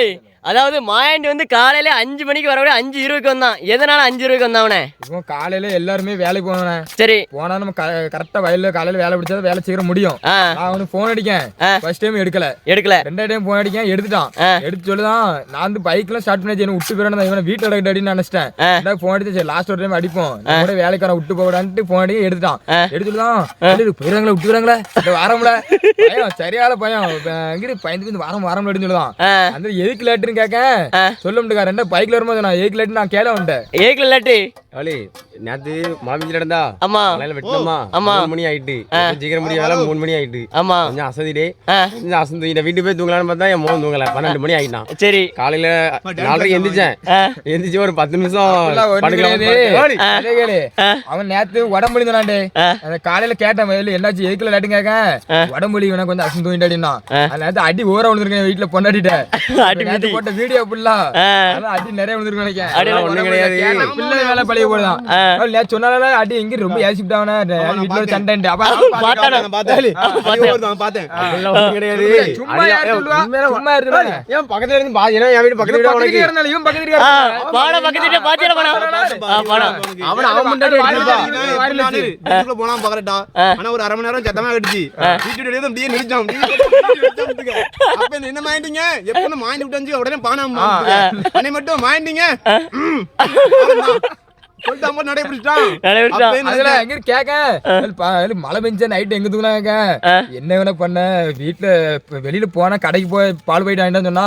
hey. அதாவது மாயாண்டி வந்து காலையில அஞ்சு மணிக்கு வரக்கூடிய அஞ்சு இருபதுக்கு வந்தான். எதனால அஞ்சு இருபதுக்கு வந்தாவனே இப்போ காலையில எல்லாருமே வேலைக்கு போனவனே. சரி. போனா நம்ம கரெக்டா வயல்ல காலையில வேலை பிடிச்சா வேலை சீக்கிரம் முடியும். நான் அவனுக்கு போன் அடிக்கேன். ஃபர்ஸ்ட் டைம் எடுக்கல. எடுக்கல. ரெண்டாவது டைம் போன் அடிக்கேன் எடுத்துட்டான். எடுத்து சொல்லுதான் நான் வந்து பைக்லாம் ஸ்டார்ட் பண்ணி என்ன விட்டு போயிடணும் இவனை வீட்டில் அடக்கிட்டு நினைச்சிட்டேன். ஆ. ரெண்டாவது போன் அடிச்சு சரி லாஸ்ட் ஒரு டைம் அடிப்போம். கூட வேலைக்காரன் விட்டு போகடான்ட்டு போன் அடிக்க எடுத்துட்டான். எடுத்து சொல்லுதான் "டேய், போயிடுறாங்களா விட்டு போயிடுறாங்களா வாரம்ல? பயம் சரியான பயம். எங்கிட்ட பயந்து வாரம் வாரம் அப்படின்னு சொல்லுதான். அந்த எதுக்கு லேட்டுன்னு கேட்க. சொல்ல முடியாது ரெண்டா பைக்ல வரும்போது நான் எதுக்கு லேட்டு நான் கேள வந்துட்டேன் ஏக்கல இல்லாட்டி? அவளி நேத்து மழை பெஞ்சு நடந்தா ஆமா. காலையில வெட்டினோமா? ஆமா. மூணு மணி ஆயிட்டு. சீக்கிரம் முடிய வேலை மூணு மணி ஆயிட்டு. ஆமா. கொஞ்சம் அசதிடே கொஞ்சம் அசந்து இந்த வீட்டுக்கு போய் தூங்கலாம்னு பார்த்தா என் மோகன் தூங்கல. பன்னெண்டு மணி ஆயிட்டான். சரி. காலையில நாலரைக்கு எந்திரிச்சேன். எந்திரிச்சு ஒரு பத்து நிமிஷம். அவன் நேத்து உடம்பு. அந்த காலையில கேட்டேன் வயலு என்னாச்சு எதுக்குல லேட்டு கேட்க? உடம்பு இவனை கொஞ்சம் அசந்து தூங்கிட்டாடினா நேரத்து அடி ஓர விழுந்திருக்கேன் வீட்டுல பொண்டாடிட்டேன் அடி நேத்து. போட்ட வீடியோ ஃபுல்லா அடி நிறைய விழுந்திருக்கு நினைக்கிறேன். பிள்ளை வேலை பழைய போடுதான் நேத்து சொன்னால அடி எங்க ரொம்ப ஏசிட்டாவன வீட்டுல சண்டை அப்ப பாத்தானா கிடையாது. சும்மா யார் சொல்லுவா? ஏன் பக்கத்துல இருந்து பா ஏன்னா என் வீட்டு பக்கத்துல உனக்கு இருந்தாலும் இவன். பாட பக்கத்துல பாத்தியா அவன அவன் முன்னாடி போனா பாக்கறட்டா ஆனா ஒரு அரை மணி நேரம் சத்தமா கடிச்சு. வீட்டு வெளியே அப்படியே நிறுத்தம் அப்ப இந்த என்ன மாயிட்டீங்க எப்ப மாயிட்டு விட்டு உடனே பானாம அன்னை மட்டும் மாயிட்டீங்க சொல்லிட்டு அம்மா நடை பிடிச்சிட்டான் நடைபெற்றான். அப்ப என்ன அதுல எங்க கேக்க. மழை பெஞ்ச நைட் எங்க தூங்கினாங்க என்ன வேணா பண்ண வீட்டுல வெளியில போனா கடைக்கு போய் பால் போயிட்டு வாங்கிட்டு சொன்னா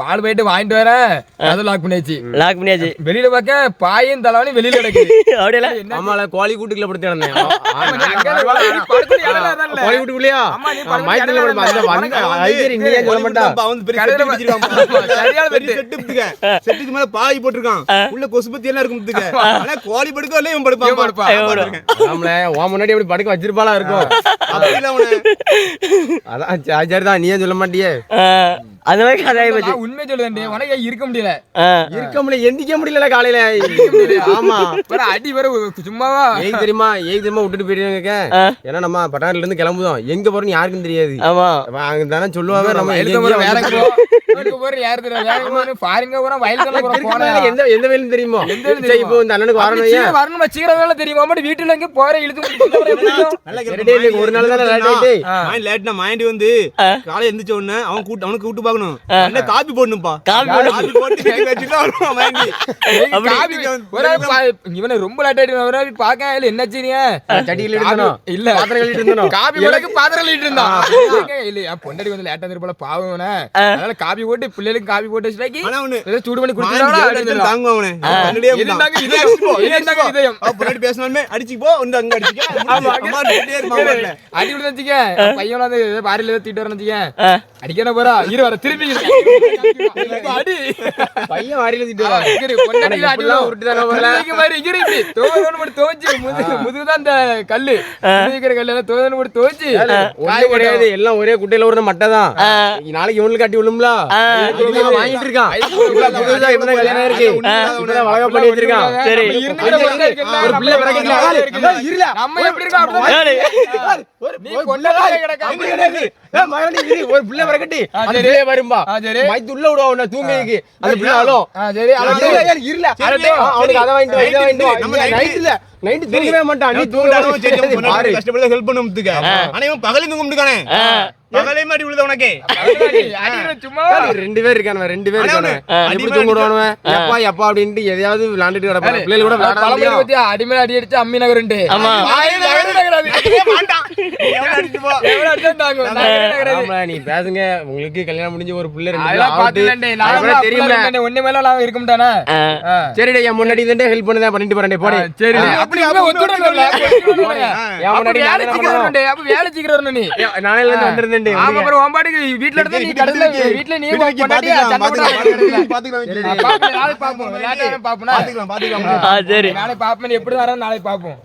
பால் போயிட்டு வாங்கிட்டு வரேன் அதை லாக் பண்ணியாச்சு. லாக் பண்ணியாச்சு. வெளியில பார்க்க பாயும் தலைவனி வெளியில கிடக்கு. அப்படியெல்லாம். ஆமால கோழி கூட்டுக்குள்ள படுத்து கிடந்தேன். கோழி கூட்டுக்குள்ளயா? புத்துக்க. செட்டுக்கு மேல பாய் போட்டிருக்கான். உள்ள கொசுபத்தி எல்லாம் இருக்கும். ஆனா கோழி படுக்க இல்ல இவன் படுப்பான். படுப்பான். ஆமல உன் முன்னாடி எப்படி படுக்க வச்சிருப்பாளா இருக்கும். அதான் சரி, சரிதான் நீயே சொல்ல மாட்டியே. அந்த மாதிரி கதை நான் உண்மை சொல்லுவேன் உனக்கு இருக்க முடியல. இருக்க முடியல எந்திக்க முடியல காலையில. ஆமா. வேற அடி வேற சும்மாவா? ஏய் தெரியுமா? ஏய் தெரியுமா? விட்டுட்டு போயிருங்க ஏன்னா நம்ம பட்டாணில இருந்து கிளம்புதோம். எங்க போறோம்னு யாருக்கும் தெரியாது. ஆமா. அங்க தானே சொல்லுவாங்க நம்ம போறோம், வேற வந்து- போறோம். வயலுக்கு யாரு? ஃபாரின்க போனா. எந்த எந்த வேலையும் தெரியுமோ? இப்போ இந்த அண்ணனுக்கு வரணும் வரணுமா? சீக்கிரம் வேலை தெரியுமா? மட்டும் வீட்டுல எங்க போற, இழுத்து போற, ஒரு நாள் தானே லேட் ஆயிட்டு ஆ. மைண்ட் லேட்னா மைண்ட் வந்து காலை எந்திரிச்ச உடனே அவன் கூட்டு அவனுக்கு கூட்டு பார்க்கணும். என்ன காப்பி போடணும்பா. காபி போட்டு காபி, இவனை ரொம்ப லேட் ஆயிட்டு பார்க்க, இல்ல, என்ன? சட்டியில் காபி- இருந்தனோ இல்ல. காபி கழுவிட்டு இருந்தான். இல்ல, பொண்டாட்டி கொஞ்சம் லேட்டா இருந்திருப்பாள, பாவம். அதனால காபி போட்டு பிள்ளைகளுக்கு காபி போட்டு வச்சுட்டாக்கி, ஏதோ சூடு பண்ணி அவனே. இருந்தான். தாங்க இதயம். இதயம். அவன் பின்னாடி பேசினாலுமே அடிச்சுக்கு போ, இந்த அங்க. ஆமா, பாருல. அடி விழுந்து வச்சுக்க, பையன் வந்து ஏதோ பாரில ஏதோ தீட்டு வரணும் வச்சுக்க. அடிக்கணும் போறா. இரு வர திருப்பி இப்ப அடி. பையன் வாரியில திட்டு ஆ, இரு, பொண்டாட்டி ஆனா அடி எப்படிலாம் விழும். உருட்டுதானே வரல? பொண்டாட்டிக்கு மாதிரி இரு இப்படி. தோவதோன்னு போட்டு துவைச்சு, முதுகு- முதுகுதான் அந்த கல்லு. முதுகு இருக்கிற கல்லு எல்லாம் தோவதோன்னு போட்டு ஒண்ணு கிடையாது. எல்லாம் ஒரே குட்டையில ஒரு மட்டை தான். நாளைக்கு இவனுக்கு கட்டி விழும்ல வாங்கிட்டு இருக்கான் இப்ப புதுசா இப்பதான் கல்யாணம் இருக்கு. இப்பதான் பண்ணி வச்சிருக்கான். சரி. ஒரு பிள்ளை பிறக்கல. இருல. நம்ம எப்படி இருக்கோம்? நீ ஒரு பிள்ளை பிறக்கட்டி. அந்த வரும்பா. மைத்து உள்ள விடுவா உன்னை தூங்கிக்கு அந்த பிள்ளை அழும். இருல, அவனுக்கு அதை வாங்கிட்டு வாங்கிட்டு. நம்ம இல்ல. நைட்டு தூங்கவே மாட்டான் நீ அவன் தூங்கிட்டாலும் சரி, அவன் தூங்க பொண்டாட்டி பாரு கஷ்டப்பட்டு help பண்ண முத்துக்க. ஆனா இவன் பகலையும் தூங்க முடியுக்கானே. பகலையும் அடி விழுது உனக்கு. சும்மா ரெண்டு பேர் இருக்கானுவ ரெண்டு பேர் இருக்கானு அடி எப்படி மேல தூங்க விடுவானுவன் எப்பா எப்பா அப்படின்ட்டு எதையாவது விளையாண்டுட்டு கிடப்பான் பிள்ளைகள் கூட விளையாட அடிமேல அடி அடிச்சு அம்மி நகரு நகராது. ஆமா நீ பேசுங்க உங்களுக்கு கல்யாணம் முடிஞ்சு ஒரு பிள்ளை ரெண்டு. ஒண்ணு மேல நான் இருக்க மாட்டானே. சரிடா என் முன்னாடி தான் ஹெல்ப் பண்ணுதான் பண்ணிட்டு போறேன் போடே சரி. அப்படி. என் முன்னாடி வேலை சீக்கிரம். அப்ப வேலை சீக்கிரம் நீ. நானே இருந்து வந்திருந்தேன் ஆமா, அப்புறம் உன் பாட்டுக்கு வீட்ல இருந்தா நீ கடையில வீட்ல நீ போட்டு பாத்துக்கலாம், பாத்துக்கலாம்? பாத்துக்கலாம், சரி நாளைக்கு பாப்போம். நீ எப்படி வரேன்னு நாளைக்கு பாப்போம்